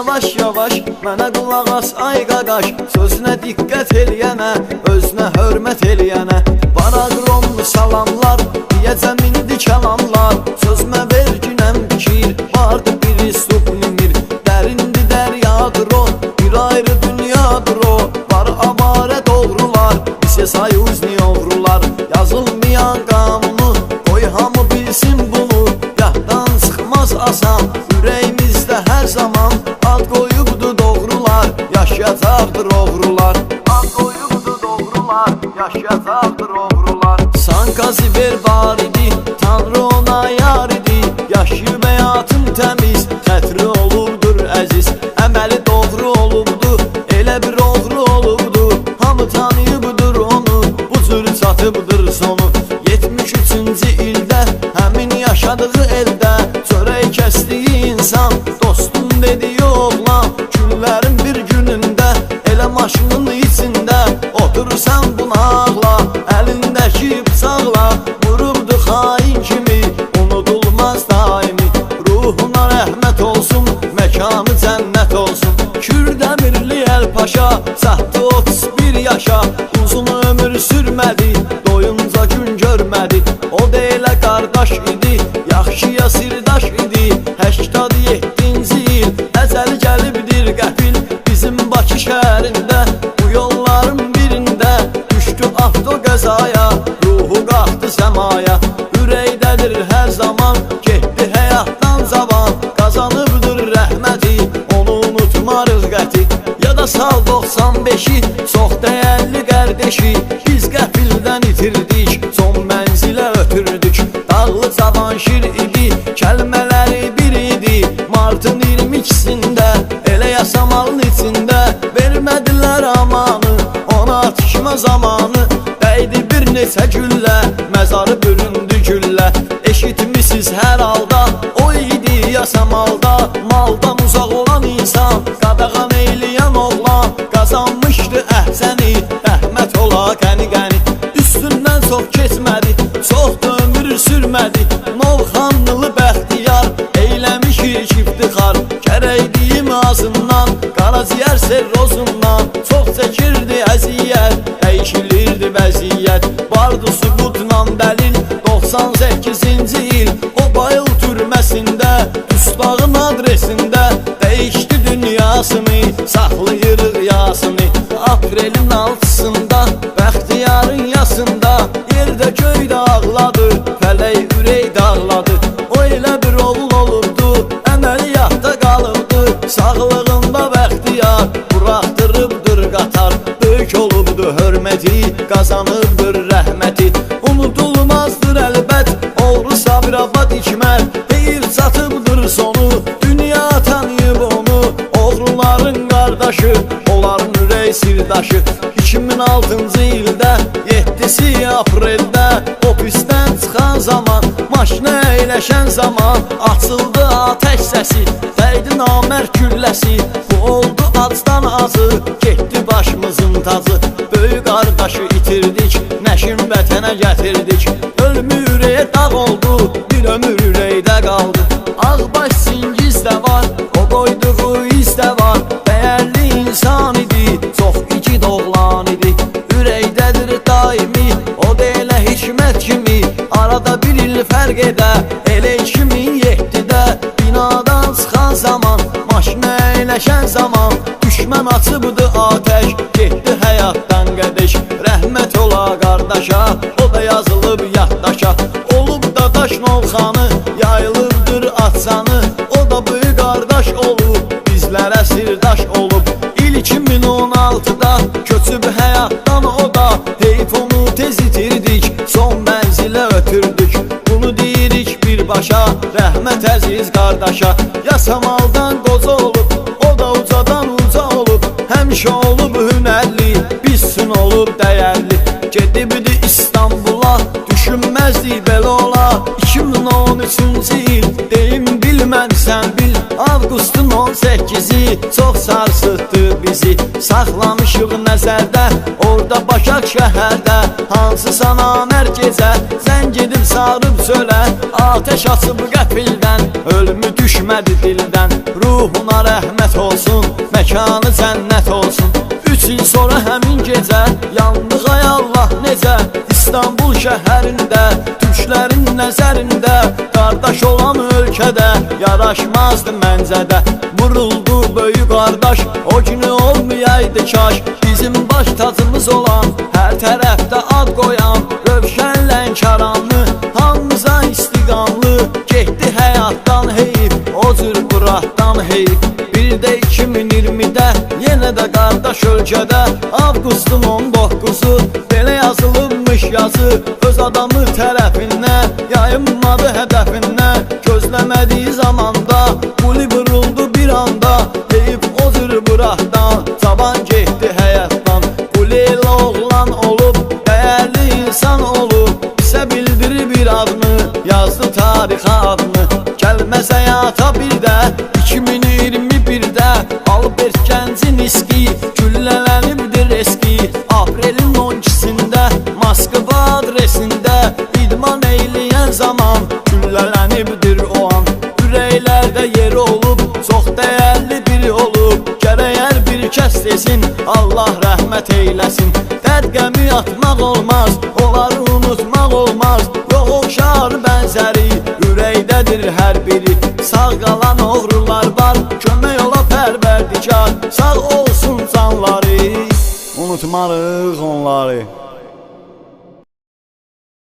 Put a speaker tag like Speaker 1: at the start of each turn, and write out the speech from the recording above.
Speaker 1: yavaş yavaş Mənə qulaq as ay qaqaş Sözünə diqqət eləyənə Özünə hörmət eləyənə Paraqronlu salamlar Deyəcəm indi kəlamlar Sözmə verginəm fikir Vardı bir sublimir. Dərindi dəryadır o Bir ayrı dünyadır o. Var amarə doğrular Bize sayuzni yavrular. Yazılmayan kanunu Koy hamı bilsin bunu. Yahdan çıxmaz asan Yaşayacaqdır oğrular. Ad qoyubdu doğrular Yaşayacaqdır oğrular. Sankazi ver var idi Tanrı ona yar idi. Yaşayıb həyatın təmiz Xətri olubdur əziz Əməli doğru olubdu Elə bir oğru olubdu Hamı tanıyıbdır onu Bu cür çatıbdır sonu. 73-cü ildə Həmin yaşadığı eldə Çörək kəsdiyi insan. Dostum dediyi oğlan günündə Elə avto qəzaya Ruhu qalxdı səmaya Ürəkdədir hər zaman Getdi həyatdan cavan Qazanıbdır rəhməti Onu unutmarıq qəti Ya da sal 95-i Çox dəyərli qardeşi Biz qəfildən itirdik Son mənzilə ötürdük. Dağlı cavanşir idi Kəlmələri bir idi Martın 22-sində Elə yasamalın içində Vermədilər amanı Atışma zamanı. Dəydi bir neçə güllə Məzarı büründü güllə Eşitmişsiz hər halda O idi yasamalda olubdu hörməti Qazanıbdır rəhməti Unudulmazdır əlbət Oğru Sabirabad ikməl Deyir çatıbdır sonu Dünya tanıyıb onu. Oğruların qardaşı Onların ürək sirdaşı 2006-cı ildə 7-si apreldə Ofisdən çıxan zaman Maşına əyləşən zaman. Açıldı atəş səsi Dəydi namər külləsi Bu oldu acdan azı Tacı Böyük qardaşı itirdik Nəşin vətənə gətirdik. Ölmü ürəyə dağ oldu Bir ömür ürəkdə qaldı Ağbaş singiz də var O qoyduğu iz də var. Dəyərli insan idi Çox iki doğulan idi. Ürəkdədir daimi O da elə hikmət kimi. Arada bir il fərq edə Elə 2007-də Binadan çıxan zaman Maşına əyləşən zaman Düşmən açıbdı atəş Getdi həyatdan qədəş Rəhmət ola qardaşa O da yazılıb yaddaşa Olub da daş novxanı Yayılıbdır atsanı O da böyük qardaş olub Bizlərə sirdaş olub İl 2016-da Köçüb həyatdan o da Heyf onu tez birbaşa Rəhmət əziz qardaşa. Yasamaldan qoca olub O da ucadan uca olub Həmişə olub sən 18-i Çox sarsıtdı bizi. Saxlamışıq nəzərdə Orada Başak şəhərdə. Hansısa namər gecə Zəng edib sarıb sölə Ateş açıb qəfildən Ölümü düşmədi dildən. Ruhuna rəhmət olsun Məkanı cənnət olsun. Üç il sonra həmin gecə Yandıq ay Allah necə İstanbul şəhərində Türklərin nəzərində Qardaş olan ölkədə Yaraşmazdı məncədə Vuruldu böyük qardaş O günü olmayaydı kaş Bizim baş tacımız olan Hər tərəfdə ad qoyan Rövşən Albert Gəncin iski Güllələnibdir eski. Aprelin 12-sində Moskva adresində İdman eyləyən zaman Güllələnibdir o an. Ürəklərdə yeri olub Çox dəyərli biri olub Gərək hər bir kəs desin Allah rəhmət eyləsin Dərd qəmi atmaq olmaz Onları unutmaq olmaz. Yox oxşar bənzəri Ürəkdədir hər tomatoes on lolly.